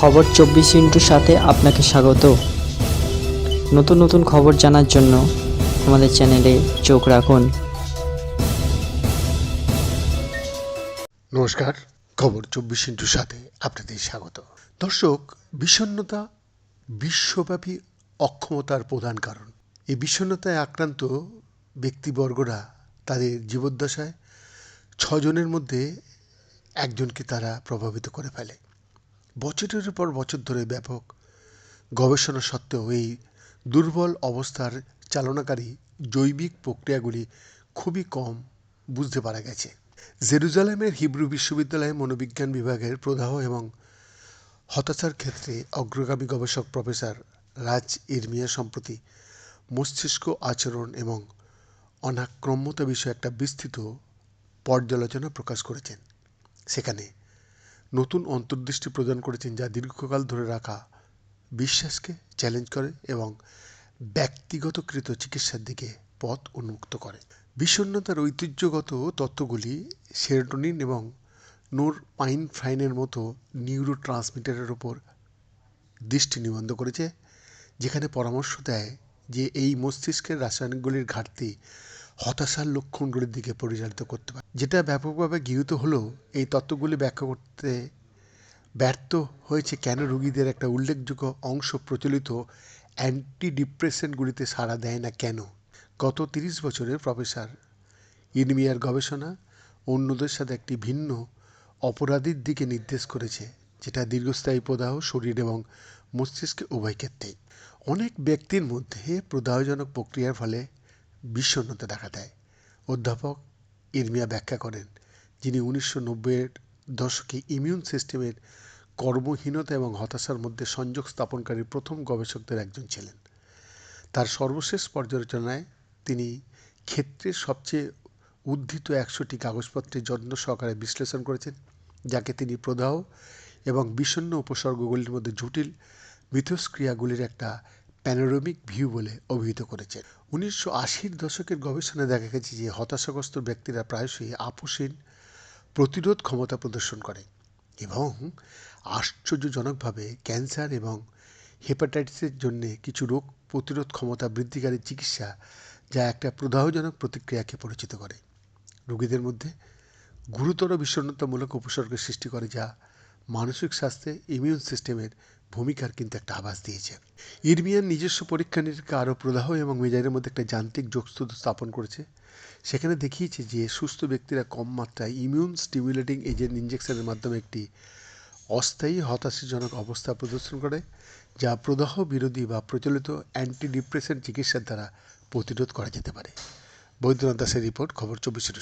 খবর চব্বিশ ইন্টুর সাথে আপনাকে স্বাগত। নতুন নতুন খবর জানার জন্য আমাদের চ্যানেলে চোখ রাখুন। নমস্কার, খবর চব্বিশ ইন্টুর সাথে আপনাদের স্বাগত। দর্শক, বিষণ্ণতা বিশ্বব্যাপী অক্ষমতার প্রধান কারণ। এই বিষণ্ণতায় আক্রান্ত ব্যক্তিবর্গরা তাদের জীবদ্দশায় ছজনের মধ্যে একজনকে তারা প্রভাবিত করে ফেলে। বছরের পর বছর ধরে ব্যাপক। গবেষণা সত্ত্বেও এই দুর্বল অবস্থার চালনাকারী জৈবিক প্রক্রিয়াগুলি খুবই কম বুঝতে পারা গেছে। জেরুজালেমের হিব্রু বিশ্ববিদ্যালয়ে মনোবিজ্ঞান বিভাগের প্রদাহ এবং হতাশার ক্ষেত্রে অগ্রগামী গবেষক প্রফেসর রাজ ইরমিয়া সম্প্রতি মস্তিষ্ক আচরণ এবং অনাক্রম্যতা বিষয়ে একটা বিস্তৃত পর্যালোচনা প্রকাশ করেছেন। সেখানে নতুন অন্তর্দৃষ্টি প্রদান করেছেন যা দীর্ঘকাল ধরে রাখা বিশ্বাসকে চ্যালেঞ্জ করে এবং ব্যক্তিগতকৃত চিকিৎসার দিকে পথ উন্মুক্ত করে। বিষণ্ণতার ঐতিহ্যগত তত্ত্বগুলি সেরোটোনিন এবং নোর পাইন ফ্রাইনের মতো নিউরো ট্রান্সমিটারের ওপর দৃষ্টি নিবন্ধ করেছে, যেখানে পরামর্শ দেয় যে এই মস্তিষ্কের রাসায়নিকগুলির ঘাটতি হতাশার লক্ষণগুলির দিকে পরিচালিত করতে পারে। যেটা ব্যাপকভাবে গৃহীত হলেও এই তত্ত্বগুলি ব্যাখ্যা করতে ব্যর্থ হয়েছে কেন রোগীদের একটা উল্লেখযোগ্য অংশ প্রচলিত অ্যান্টি ডিপ্রেসেন্টগুলিতে সাড়া দেয় না কেন? গত তিরিশ বছরে প্রফেসর ইনমিয়ার গবেষণা অন্যদের সাথে একটি ভিন্ন অপরাধীর দিকে নির্দেশ করেছে, যেটা দীর্ঘস্থায়ী প্রদাহ, শরীর এবং মস্তিষ্কে উভয় ক্ষেত্রেই। অনেক ব্যক্তির মধ্যে প্রদাহজনক প্রক্রিয়ার ফলে বিষণ্ণতা দেখা দেয়। অধ্যাপক ইরমিয়া ব্যাখ্যা করেন, যিনি উনিশশো নব্বইয়ের দশকে ইমিউন সিস্টেমের কর্মহীনতা এবং হতাশার মধ্যে সংযোগ স্থাপনকারী প্রথম গবেষকদের একজন ছিলেন। তার সর্বশেষ পর্যালোচনায় তিনি ক্ষেত্রের সবচেয়ে উদ্ধৃত একশোটি কাগজপত্রের যত্ন সহকারে বিশ্লেষণ করেছেন, যাকে তিনি প্রদাহ এবং বিষণ্ণ উপসর্গগুলির মধ্যে জটিল মিথস্ক্রিয়াগুলির একটা প্যানোরামিক ভিউ বলে অভিহিত করেছেন। উনিশশো আশির দশকের গবেষণায় দেখা গেছে যে হতাশাগ্রস্ত ব্যক্তিরা প্রায়শই আপোষহীন, প্রতিরোধ ক্ষমতা প্রদর্শন করে এবং আশ্চর্যজনকভাবে ক্যান্সার এবং হেপাটাইটিসের জন্য কিছু রোগ প্রতিরোধ ক্ষমতা বৃদ্ধিকারী চিকিৎসা যা একটা প্রদাহজনক প্রতিক্রিয়াকে পরিচিত করে। রোগীদের মধ্যে গুরুতর বিষণ্ণতামূলক উপসর্গের সৃষ্টি করে যা মানসিক স্বাস্থ্যে ইমিউন সিস্টেমের ভূমিকার কিন্তু একটা আভাস দিয়েছে। ইরমিয়ান নিজস্ব পরীক্ষা নিরীক্ষা আরও প্রদাহ এবং মেজাজের মধ্যে একটা যান্ত্রিক যোগসূত্র স্থাপন করেছে। সেখানে দেখিয়েছে যে সুস্থ ব্যক্তিরা কম মাত্রায় ইমিউন স্টিমুলেটিং এজেন্ট ইঞ্জেকশনের মাধ্যমে একটি অস্থায়ী হতাশাজনক অবস্থা প্রদর্শন করে, যা প্রদাহ বিরোধী বা প্রচলিত অ্যান্টি ডিপ্রেশন চিকিৎসার দ্বারা প্রতিরোধ করা যেতে পারে। বৈদ্যনাথ দাসের রিপোর্ট, খবর চব্বিশের